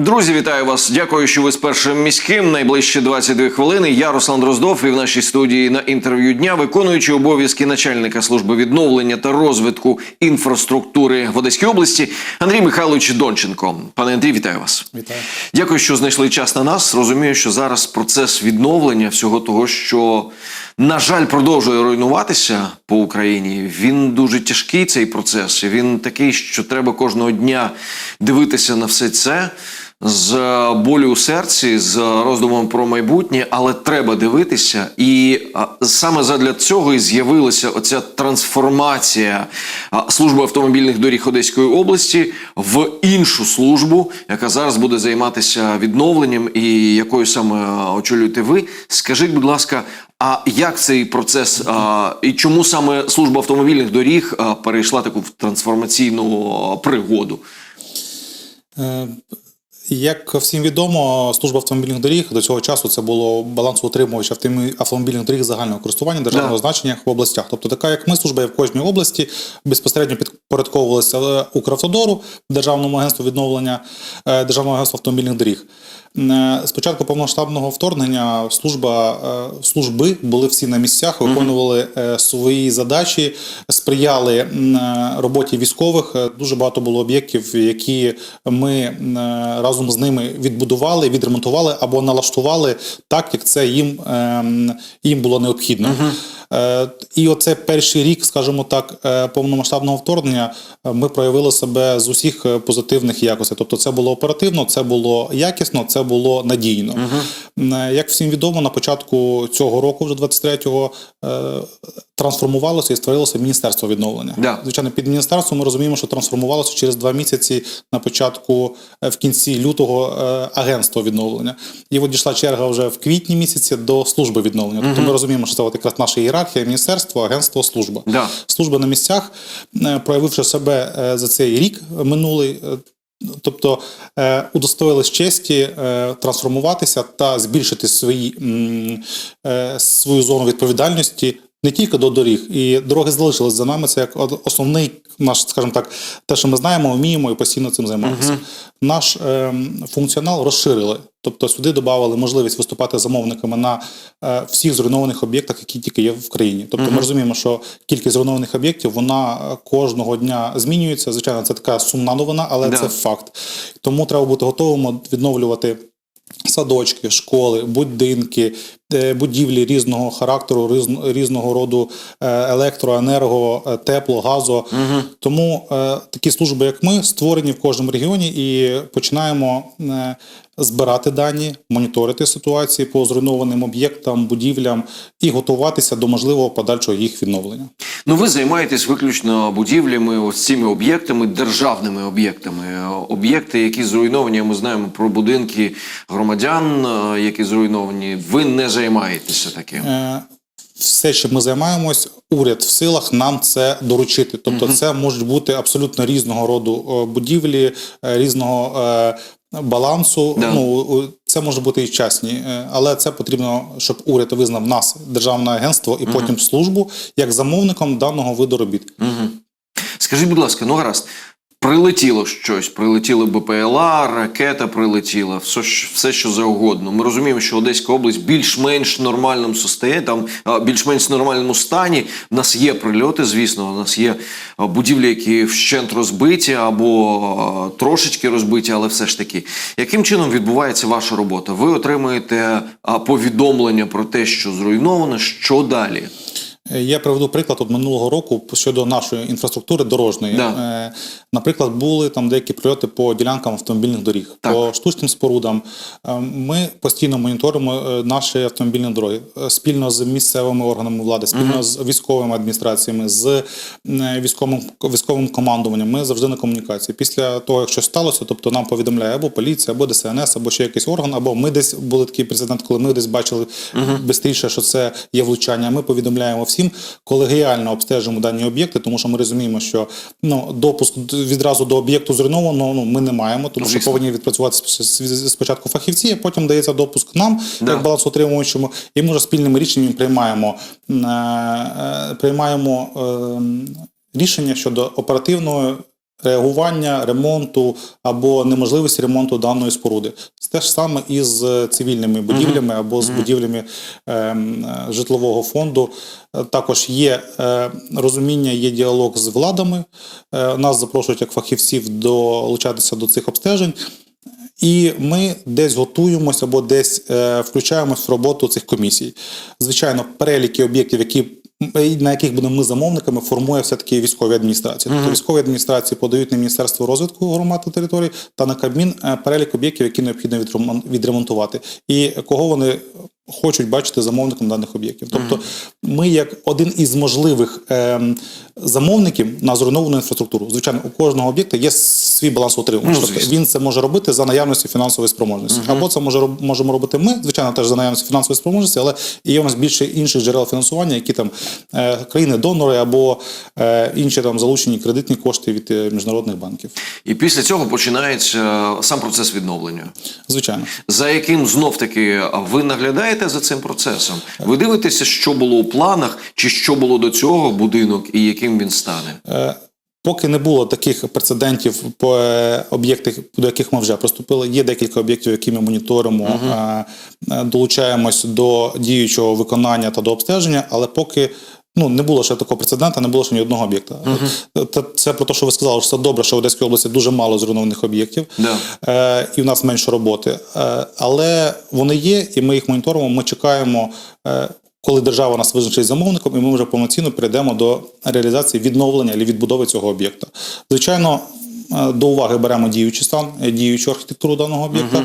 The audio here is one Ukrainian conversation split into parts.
Друзі, вітаю вас. Дякую, що ви з першим міським. Найближчі 22 хвилини. Я Руслан Дроздов і в нашій студії на інтерв'ю дня виконуючий обов'язки начальника служби відновлення та розвитку інфраструктури в Одеській області Андрій Михайлович Донченко. Пане Андрій, вітаю вас. Вітаю. Дякую, що знайшли час на нас. Розумію, що зараз процес відновлення всього того, що на жаль продовжує руйнуватися по Україні. Він дуже тяжкий цей процес. Він такий, що треба кожного дня дивитися на все це. З болю у серці, з роздумом про майбутнє, але треба дивитися, і саме задля цього і з'явилася оця трансформація служби автомобільних доріг Одеської області в іншу службу, яка зараз буде займатися відновленням, і якою саме очолюєте ви. Скажіть, будь ласка, а як цей процес і чому саме служба автомобільних доріг перейшла таку трансформаційну пригоду? Е, Як всім відомо, служба автомобільних доріг до цього часу це було балансоутримувач автомобільних доріг загального користування державного Да. значення в областях. Тобто, така як ми, служба є в кожній області безпосередньо підпорядковувалася е, Укравтодору, Державному агентству відновлення е, Державного агентства автомобільних доріг. Е, З початку повномасштабного вторгнення служба е, служби були всі на місцях, виконували е, свої задачі, сприяли е, роботі військових. Е, Дуже багато було об'єктів, які ми м, е, разом з ними відбудували, відремонтували або налаштували так, як це їм, ем, їм було необхідно. Е, І оце перший рік, скажімо так, е, повномасштабного вторгнення е, ми проявили себе з усіх позитивних якостей. Тобто, це було оперативно, це було якісно, це було надійно. Е, Як всім відомо, на початку цього року, вже 23-го, е, трансформувалося і створилося міністерство відновлення. Да. Звичайно, під міністерством ми розуміємо, що трансформувалося через два місяці на початку, в кінці лютого, е, агентство відновлення. І от дійшла черга вже в квітні місяці до служби відновлення. Тобто ми розуміємо, що це от якраз наша ієрархія, міністерство, агентство, служба. Да. Служба на місцях, е, проявивши себе е, за цей рік минулий. Тобто удостоїлись честі трансформуватися та збільшити свої, свою зону відповідальності не тільки до доріг, і дороги залишились за нами. Це як основний наш, скажімо так, те, що ми знаємо, вміємо і постійно цим займаємося. Наш е, функціонал розширили. Тобто сюди додали можливість виступати замовниками на е, всіх зруйнованих об'єктах, які тільки є в країні. Тобто ми розуміємо, що кількість зруйнованих об'єктів вона е, кожного дня змінюється. Звичайно, це така сумна новина, але Да. це факт. Тому треба бути готовими відновлювати. Садочки, школи, будинки, будівлі різного характеру, різного роду е, електро, енерго, е, тепло, газу. Тому е, такі служби, як ми, створені в кожному регіоні, і починаємо е, збирати дані, моніторити ситуації по зруйнованим об'єктам, будівлям і готуватися до можливого подальшого їх відновлення. Ну, ви займаєтесь виключно будівлями, ось цими об'єктами, державними об'єктами. Е, Об'єкти, які зруйновані, ми знаємо про будинки громадян, е, які зруйновані. Ви не займаєтеся таким. Е, Все, чим ми займаємось, уряд в силах нам це доручити. Тобто, це можуть бути абсолютно різного роду е, будівлі, е, різного балансу. Да. Ну це може бути і частні, е, але це потрібно, щоб уряд визнав нас державне агентство і потім службу як замовником даного виду робіт. Скажіть, будь ласка, ну гаразд. Прилетіло щось, прилетіли БПЛА, ракета прилетіла, все, все що завгодно. Ми розуміємо, що Одеська область більш-менш нормальному состоянні, там більш-менш нормальному стані. У нас є прильоти, звісно, у нас є будівлі, які вщент розбиті або трошечки розбиті, але все ж таки. Яким чином відбувається ваша робота? Ви отримуєте повідомлення про те, що зруйновано, що далі? Е, Я приведу приклад от минулого року щодо нашої інфраструктури дорожньої. Да. Е, Наприклад, були там деякі прильоти по ділянкам автомобільних доріг, Так. по штучним спорудам. Е, Ми постійно моніторимо наші автомобільні дороги спільно з місцевими органами влади, спільно з військовими адміністраціями, з військовим військовим командуванням. Ми завжди на комунікації. Після того, як щось сталося, тобто нам повідомляє або поліція, або ДСНС, або ще якийсь орган, або ми десь були такий прецедент, коли ми десь бачили швидше, що це є влучання. Ми повідомляємо всім, колегіально обстежимо дані об'єкти, тому що ми розуміємо, що ну допуск відразу до об'єкту зруйновано ну ми не маємо, тому що повинні відпрацювати спо- спочатку фахівці, а потім дається допуск нам, Да. як балансоутримуючому, і ми вже спільними рішеннями приймаємо е, е, приймаємо е, рішення щодо оперативної реагування, ремонту або неможливість ремонту даної споруди. Це те ж саме і з цивільними будівлями або з будівлями е, житлового фонду. Е, Також є е, розуміння, є діалог з владами. Е, Нас запрошують як фахівців долучатися до цих обстежень. І ми десь готуємося або десь е, включаємось в роботу цих комісій. Звичайно, переліки об'єктів, які на яких будемо ми замовниками, формує все-таки військові адміністрації. Тобто військові адміністрації подають на Міністерство розвитку громад та територій та на Кабмін е, перелік об'єктів, які необхідно відремонтувати, і кого вони хочуть бачити замовником даних об'єктів. Тобто, ми як один із можливих ем, замовників на зруйновану інфраструктуру. Звичайно, у кожного об'єкта є свій балансоутримувач. Ну, тобто він це може робити за наявності фінансової спроможності. Або це може можемо робити ми, звичайно, теж за наявності фінансової спроможності, але є у нас більше інших джерел фінансування, які там е, країни-донори або е, інші там залучені кредитні кошти від е, міжнародних банків. І після цього починається сам процес відновлення. Звичайно. За яким знов таки ви наглядаєте за цим процесом? Ви дивитеся, що було у планах, чи що було до цього будинок, і яким він стане? Е, Поки не було таких прецедентів по е, об'єктах, до яких ми вже приступили. Є декілька об'єктів, які ми моніторимо, uh -huh. долучаємось до діючого виконання та до обстеження, але поки. Ну, не було ще такого прецедента, не було ще ні одного об'єкта. Це, це про те, що ви сказали, що це добре, що в Одеській області дуже мало зруйнованих об'єктів, е, і в нас менше роботи. Е, але вони є, і ми їх моніторимо. Ми чекаємо, е, коли держава нас визначить замовником, і ми вже повноцінно перейдемо до реалізації відновлення або відбудови цього об'єкта. Звичайно, е, до уваги беремо діючий стан, діючу архітектуру даного об'єкта.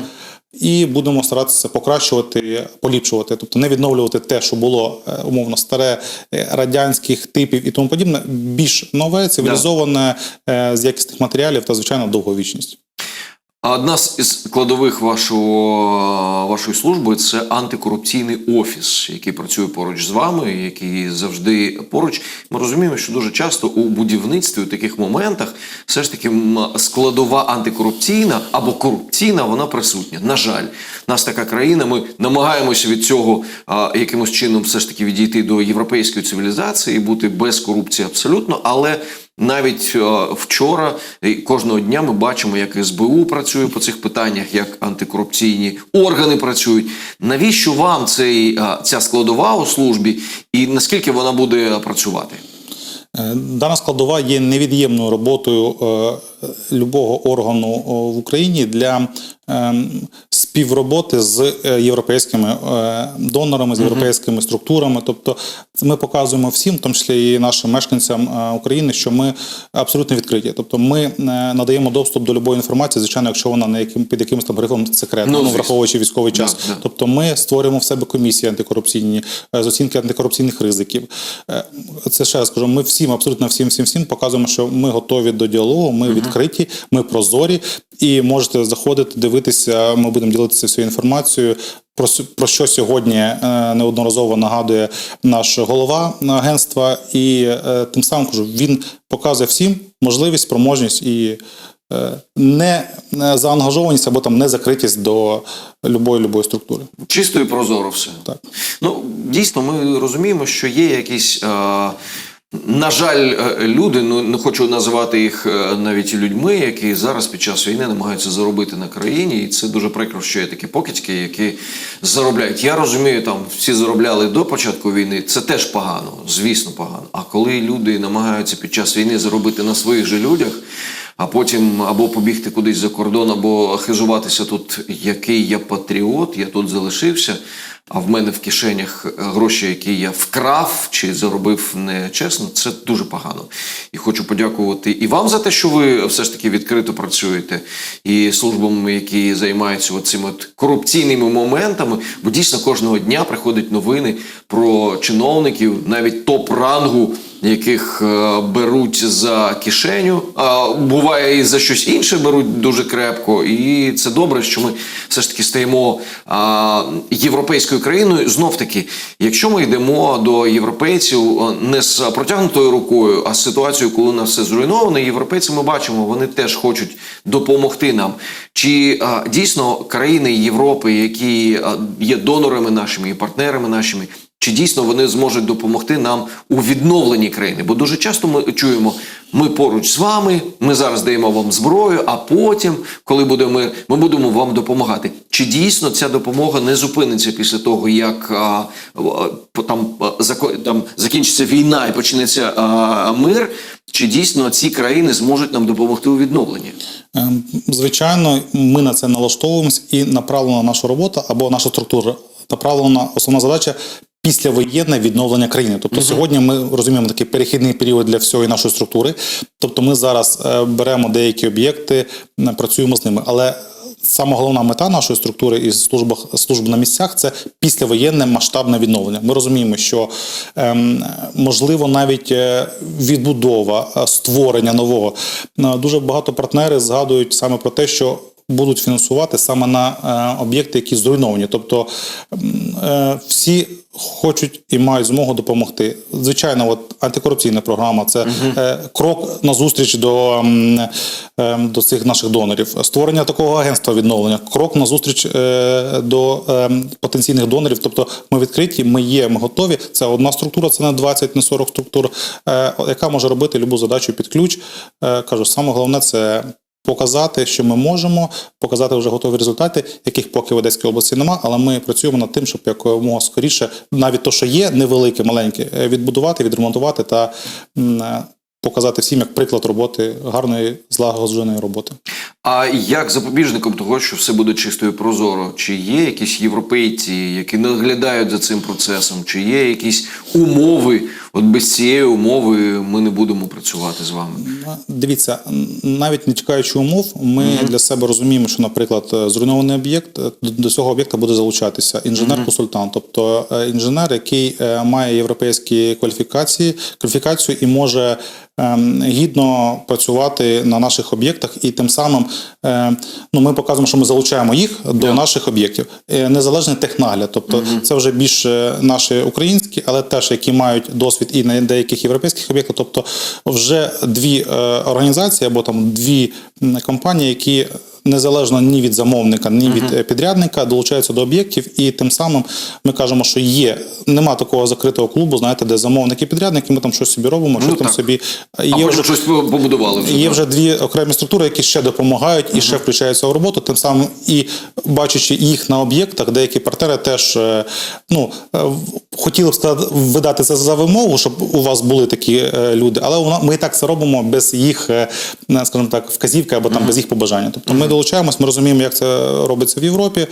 І будемо старатися покращувати, поліпшувати, тобто не відновлювати те, що було е, умовно старе е, радянських типів і тому подібне, більш нове, цивілізоване е, з якісних матеріалів та звичайно довговічність. Одна з складових вашого, вашої служби це антикорупційний офіс, який працює поруч з вами, який завжди поруч. Ми розуміємо, що дуже часто у будівництві у таких моментах все ж таки складова антикорупційна або корупційна, вона присутня. На жаль, нас така країна. Ми намагаємося від цього а, якимось чином все ж таки відійти до європейської цивілізації і бути без корупції абсолютно, але. Навіть е, вчора кожного дня ми бачимо, як СБУ працює по цих питаннях, як антикорупційні органи працюють. Навіщо вам цей, е, ця складова у службі, і наскільки вона буде працювати? Е, Дана складова є невід'ємною роботою любого органу в Україні для е, співроботи з е, європейськими е, донорами, з європейськими структурами. Тобто, ми показуємо всім, в тому числі і нашим мешканцям е, України, що ми абсолютно відкриті. Тобто, ми надаємо доступ до любої інформації, звичайно, якщо вона не яким під якимось там грифом секретна, Ну, ну, враховуючи військовий час. Да, да. Тобто ми створюємо в себе комісії антикорупційні з оцінки антикорупційних ризиків. Це ще раз кажу, ми всім, абсолютно всім, всім, всім показуємо, що ми готові до діалогу, ми відкриті, ми прозорі, і можете заходити, дивитися. Ми будемо ділитися всією інформацією. Про, про що сьогодні е, неодноразово нагадує наш голова агентства, і е, тим самим кажу, він показує всім можливість, спроможність і е, не не заангажованість або там не закритість до любої любої структури. Чисто і прозоро все. Так. Ну, дійсно, ми розуміємо, що є якісь. Е- на жаль, е, люди, ну не хочу називати їх е, навіть людьми, які зараз під час війни намагаються заробити на країні, і це дуже прикро, що є такі покидьки, які заробляють. Я розумію, там всі заробляли до початку війни. Це теж погано, звісно, погано. А коли люди намагаються під час війни заробити на своїх же людях, а потім або побігти кудись за кордон, або хизуватися тут, який я патріот, я тут залишився. А в мене в кишенях гроші, які я вкрав чи заробив нечесно, це дуже погано. І хочу подякувати і вам за те, що ви все ж таки відкрито працюєте, і службам, які займаються цими корупційними моментами. Бо дійсно кожного дня приходять новини про чиновників, навіть топ-рангу, яких е, беруть за кишеню, а буває і за щось інше беруть дуже крепко. І це добре, що ми все ж таки стаємо європейською країною. Знов таки, якщо ми йдемо до європейців е, не з протягнутою рукою, а з ситуацією, коли нас все зруйновано, європейці ми бачимо, вони теж хочуть допомогти нам. Чи дійсно країни Європи, які є донорами нашими і партнерами нашими, чи дійсно вони зможуть допомогти нам у відновленні країни. Бо дуже часто ми чуємо, ми поруч з вами, ми зараз даємо вам зброю, а потім, коли буде мир, ми будемо вам допомагати. Чи дійсно ця допомога не зупиниться після того, як а, а, там, а, там закінчиться війна і почнеться а, мир? Чи дійсно ці країни зможуть нам допомогти у відновленні? Ем, Звичайно, ми на це налаштовуємось і направлена наша робота або наша структура направлена основна задача. Післявоєнне відновлення країни. Тобто сьогодні ми розуміємо такий перехідний період для всієї нашої структури. Тобто ми зараз е, беремо деякі об'єкти, працюємо з ними. Але сама головна мета нашої структури і службах служб на місцях це післявоєнне масштабне відновлення. Ми розуміємо, що ем, можливо навіть е, відбудова, е, створення нового. Дуже багато партнери згадують саме про те, що будуть фінансувати саме на е, об'єкти, які зруйновані. Тобто е, всі хочуть і мають змогу допомогти. Звичайно, от антикорупційна програма це е, крок назустріч до, до цих наших донорів. Створення такого агентства відновлення, крок назустріч е, до е, потенційних донорів. Тобто ми відкриті, ми є, ми готові. Це одна структура, це не 20, не 40 структур, яка може робити любу задачу під ключ. Кажу, саме головне це. Показати, що ми можемо, показати вже готові результати, яких поки в Одеській області нема, але ми працюємо над тим, щоб якомога скоріше, навіть то, що є невелике, маленьке, е, відбудувати, відремонтувати та е, показати всім як приклад роботи гарної злагодженої роботи. А як запобіжником того, що все буде чисто і прозоро? Чи є якісь європейці, які наглядають за цим процесом? Чи є якісь умови? От без цієї умови ми не будемо працювати з вами. Дивіться, навіть не чекаючи умов, ми для себе розуміємо, що, наприклад, е, зруйнований об'єкт е, до- цього об'єкта буде залучатися інженер-консультант, тобто е, інженер, який має європейські кваліфікації, кваліфікацію і може гідно працювати на наших об'єктах, і тим самим е, ну, ми показуємо, що ми залучаємо їх до наших об'єктів. Е, Незалежний технагляд, тобто це вже більш е, наші українські, але теж які мають досвід і на деяких європейських об'єктах. Тобто вже дві е, організації або там дві компанії, які незалежно ні від замовника, ні від е, підрядника долучаються до об'єктів, і тим самим ми кажемо, що є нема такого закритого клубу, знаєте, де замовник і підрядник, і ми там щось собі робимо, що там так. собі є може вже щось побудували вже? Є так? вже дві окремі структури, які ще допомагають і ще включаються в роботу. Тим самим і бачачи їх на об'єктах, деякі партнери теж е, ну е, хотіли б видати це за вимогу, щоб у вас були такі е, люди, але ми і так це робимо без їх, е, скажімо так, вказівки або там без їх побажання. Тобто ми долучаємось, ми розуміємо, як це робиться в Європі,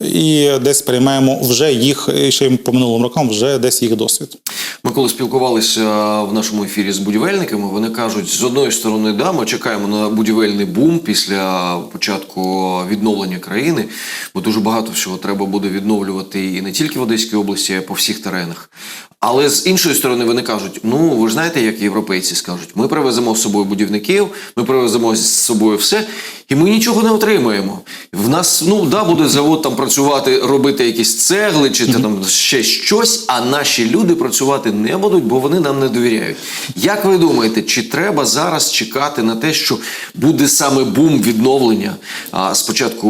і десь приймаємо вже їх ще по минулим рокам, вже десь їх досвід. Ми коли спілкувалися в нашому ефірі з будівельниками, вони кажуть, з одної сторони, да, ми чекаємо на будівельний бум після початку відновлення країни, бо дуже багато всього треба буде відновлювати і не тільки в Одеській області, а й по всіх теренах. Але з іншої сторони, вони кажуть: ну ви ж знаєте, як європейці скажуть, ми привеземо з собою будівників, ми привеземо з собою все, і ми нічого не отримаємо. В нас ну да буде завод там працювати, робити якісь цегли чи там ще щось, а наші люди працювати не будуть, бо вони нам не довіряють. Як ви думаєте, чи треба зараз чекати на те, що буде саме бум відновлення а, спочатку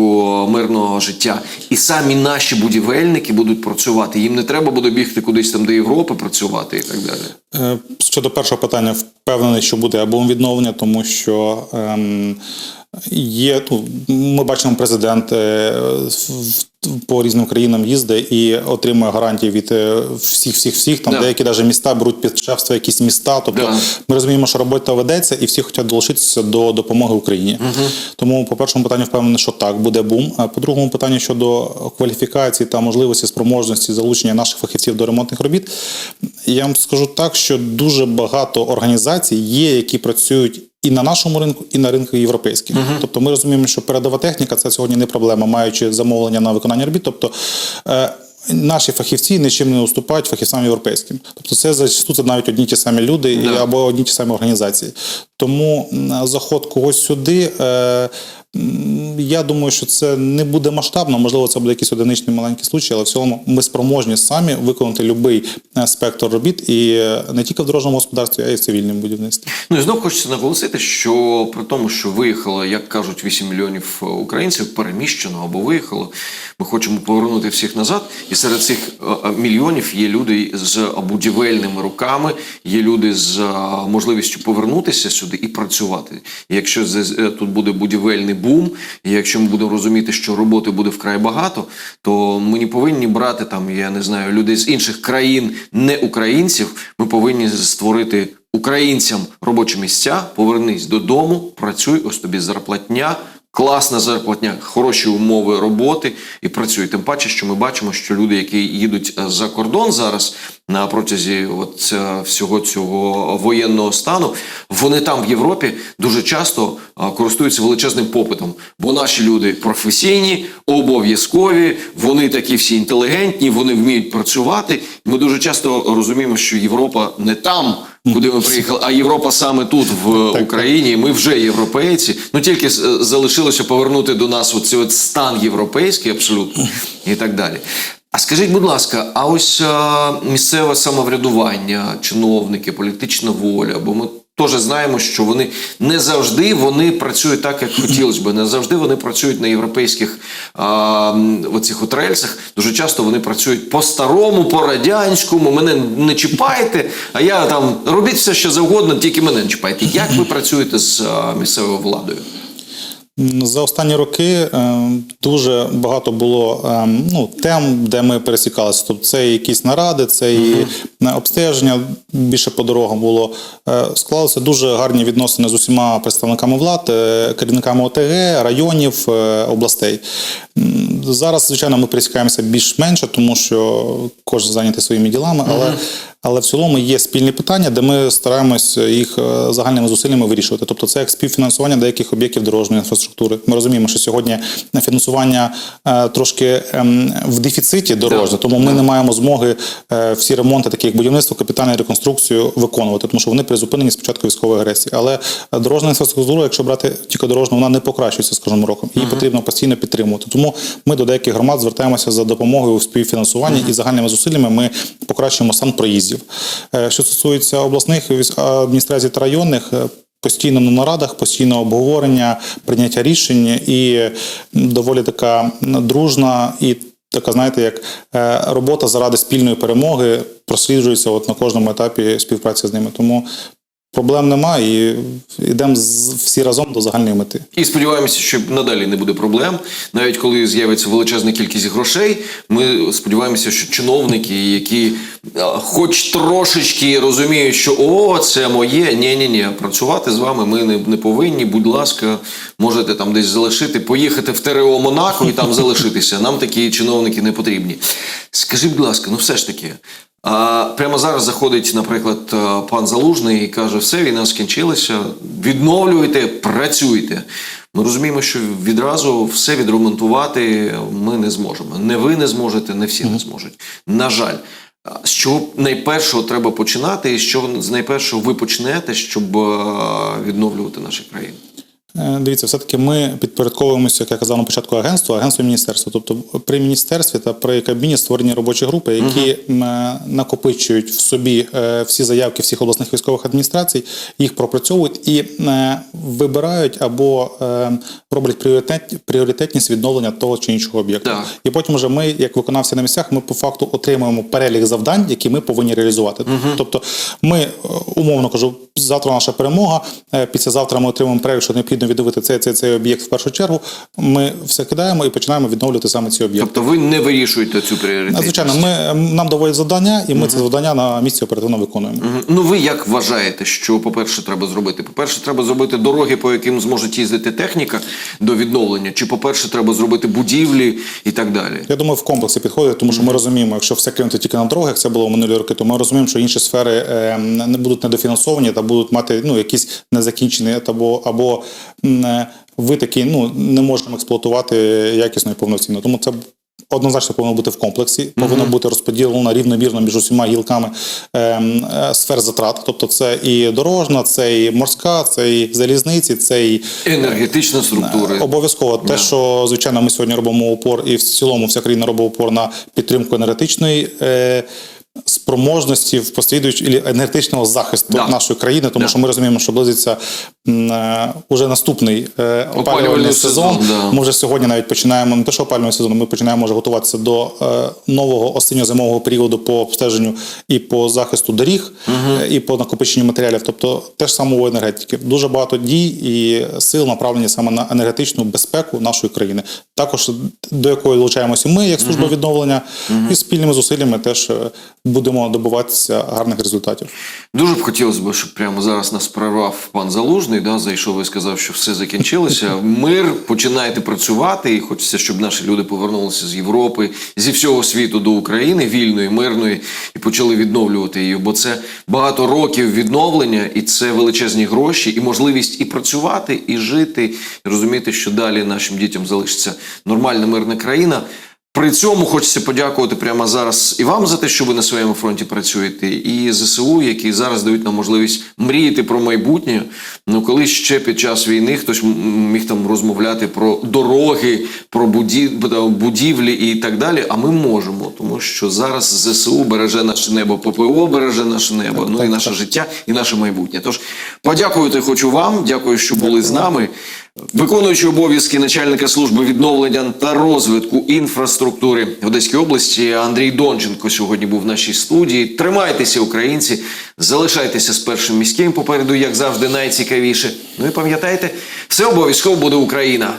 мирного життя, і самі наші будівельники будуть працювати? Їм не треба буде бігти кудись там до Європи працювати і так далі. Е, Щодо першого питання, впевнений, що буде або відновлення, тому що ем, є. Ну, ми бачимо, президент е, по різним країнам їздить і отримує гарантії від е, всіх, всіх, всіх. Там Да. деякі навіть міста беруть під шефство якісь міста. Тобто Да. ми розуміємо, що робота ведеться, і всі хочуть долучитися до допомоги Україні. Тому по першому питанню впевнений, що так буде бум. А по другому питанню щодо кваліфікації та можливості спроможності залучення наших фахівців до ремонтних робіт, я вам скажу так, що дуже багато організацій є, які працюють. І на нашому ринку, і на ринку європейському. Тобто ми розуміємо, що передова техніка це сьогодні не проблема, маючи замовлення на виконання робіт. Тобто е, наші фахівці нічим не уступають фахівцям європейським. Тобто це зачасту навіть одні ті самі люди і- або одні ті самі організації. Тому заход когось сюди. Е, Я думаю, що це не буде масштабно, можливо, це буде якийсь одиничний маленький случай, але в цілому ми спроможні самі виконати будь-який спектр робіт і е, не тільки в дорожньому господарстві, а й в цивільному будівництві. Ну і знов хочеться наголосити, що при тому, що виїхало, як кажуть, 8 мільйонів е, українців переміщено або виїхало, ми хочемо повернути всіх назад. І серед цих е, е, мільйонів є люди з будівельними руками, є люди з е, можливістю повернутися сюди і працювати. І якщо е, тут буде будівельний бум, і якщо ми будемо розуміти, що роботи буде вкрай багато, то ми не повинні брати там, я не знаю, людей з інших країн, не українців. Ми повинні створити українцям робочі місця, повернись додому, працюй, ось тобі зарплатня. Класна зарплатня, хороші умови роботи і працюй. Тим паче, що ми бачимо, що люди, які їдуть е, за кордон зараз на протязі от е, всього цього воєнного стану, вони там в Європі дуже часто е, користуються величезним попитом. Бо наші люди професійні, обов'язкові, вони такі всі інтелігентні, вони вміють працювати. Ми дуже часто розуміємо, що Європа не там, куди ми приїхали, а Європа саме тут, в Україні. Ми вже європейці. Ну тільки е, залишилося повернути до нас оцей от стан європейський, абсолютно і так далі. А скажіть, будь ласка, а ось а, місцеве самоврядування, чиновники, політична воля, бо ми теж знаємо, що вони не завжди вони працюють так, як хотілося би. Не завжди вони працюють на європейських а, оцих от. Дуже часто вони працюють по-старому, по-радянському. Мене не чіпайте, а я там робіть все, що завгодно, тільки мене не чіпайте. Як ви працюєте з а, місцевою владою? За останні роки е, дуже багато було е, ну, тем, де ми пересікалися. Тобто це і якісь наради, це і е, обстеження більше по дорогам було. Склалися дуже гарні відносини з усіма представниками влад, керівниками ОТГ, районів, областей. Зараз, звичайно, ми пересікаємося більш-менше, тому що кожен зайнятий своїми ділами, але, але в цілому є спільні питання, де ми стараємось їх е, загальними зусиллями вирішувати. Тобто, це як співфінансування деяких об'єктів дорожньої інфраструктури. Ми розуміємо, що сьогодні фінансування е, трошки ем, в дефіциті дорожнє, тому ми не маємо змоги е, всі ремонти, такі як будівництво, капітальну реконструкцію, виконувати, тому що вони призупинені спочатку військової агресії. Але дорожня інфраструктура, якщо брати тільки дорожню, вона не покращується з кожним роком. Її потрібно постійно підтримувати. Тому ми до деяких громад звертаємося за допомогою у співфінансуванні і загальними зусиллями ми покращуємо стан проїздів. Е, Що стосується обласних адміністрацій та районних. е, Постійно на нарадах, постійно обговорення, прийняття рішень і доволі така дружна і така, знаєте, як е, робота заради спільної перемоги просліджується от на кожному етапі співпраці з ними. Тому проблем немає і йдемо всі разом до загальної мети. І сподіваємося, що надалі не буде проблем. Навіть коли з'явиться величезна кількість грошей, ми сподіваємося, що чиновники, які хоч трошечки розуміють, що о, це моє, ні, ні, ні, працювати з вами ми не, не повинні. Будь ласка, можете там десь залишити, поїхати в ТРО Монако і там залишитися. Нам такі чиновники не потрібні. Скажіть, будь ласка, ну все ж таки. А прямо зараз заходить, наприклад, е, пан Залужний і каже: все, війна скінчилася, відновлюйте, працюйте. Ми розуміємо, що відразу все відремонтувати ми не зможемо. Не ви не зможете, не всі не зможуть. На жаль. З чого найпершого треба починати, і що з найпершого ви почнете, щоб е, відновлювати наші країни? Е, Дивіться, все-таки ми підпорядковуємося, як я казав на початку агентству, агентству міністерства. Тобто при міністерстві та при кабіні створені робочі групи, які е, накопичують в собі е, всі заявки всіх обласних військових адміністрацій, їх пропрацьовують і вибирають або роблять пріоритет, пріоритетність відновлення того чи іншого об'єкту. Так. І потім вже ми, як виконавці на місцях, ми по факту отримуємо перелік завдань, які ми повинні реалізувати. Тобто, ми умовно кажу, завтра наша перемога. Післязавтра ми отримуємо перелік, що необхідно відновити цей, цей, цей об'єкт в першу чергу. Ми все кидаємо і починаємо відновлювати саме ці об'єкти. Тобто ви не вирішуєте цю пріоритетність? Звичайно, ми ем, нам доводять завдання, і ми це завдання на місці оперативно виконуємо. Мгм. Ну ви як вважаєте, що по-перше треба зробити? По-перше, треба зробити дороги, по яким зможе їздити техніка до відновлення, чи по-перше, треба зробити будівлі і так далі. Я думаю, в комплексі підходить, тому що ми розуміємо, якщо все кинути тільки на дороги, як це було в минулі роки, то ми розуміємо, що інші сфери е, не будуть недофінансовані та будуть мати ну якісь незакінчені або або ви такі ну не можемо експлуатувати якісно і повноцінно. Тому це однозначно повинно бути в комплексі, повинно бути розподілено рівномірно між усіма гілками ем, е, сфер затрат. Тобто, це і дорожна, це і морська, це і залізниці, це і Енергетична структура. Обов'язково те, що звичайно ми сьогодні робимо упор, і в цілому вся країна робить упор на підтримку енергетичної. Е, Спроможності в послідуючи енергетичного захисту Да. нашої країни, тому Да. що ми розуміємо, що близиться е, уже наступний е, опалювальний Опалювальний сезон. сезон, да. Ми вже сьогодні навіть починаємо не те, що опалювальний сезон, ми починаємо вже готуватися до е, нового осінньо-зимового періоду по обстеженню і по захисту доріг, е, і по накопиченню матеріалів. Тобто теж саме у енергетики. Дуже багато дій і сил направлені саме на енергетичну безпеку нашої країни. Також до якої долучаємося ми, як служба відновлення, і спільними зусиллями теж е, будемо добиватися гарних результатів. Дуже б хотілося б, щоб прямо зараз нас прорвав пан Залужний, да, зайшов і сказав, що все закінчилося. Мир, починайте працювати, і хочеться, щоб наші люди повернулися з Європи, зі всього світу до України, вільної, мирної, і почали відновлювати її. Бо це багато років відновлення, і це величезні гроші, і можливість і працювати, і жити, і розуміти, що далі нашим дітям залишиться нормальна мирна країна. При цьому хочеться подякувати прямо зараз і вам за те, що ви на своєму фронті працюєте, і ЗСУ, які зараз дають нам можливість мріяти про майбутнє. Ну, коли ще під час війни хтось міг там розмовляти про дороги, про буді- будівлі і так далі. А ми можемо, тому що зараз ЗСУ береже наше небо, ППО береже наше небо, ну і наше життя, і наше майбутнє. Тож подякувати хочу вам. Дякую, що були з нами. Виконуючий обов'язки начальника служби відновлення та розвитку інфраструктури в Одеській області Андрій Донченко сьогодні був в нашій студії. Тримайтеся, українці, залишайтеся з першим міським. Попереду, як завжди, найцікавіше. Ну і пам'ятайте, все обов'язково буде Україна.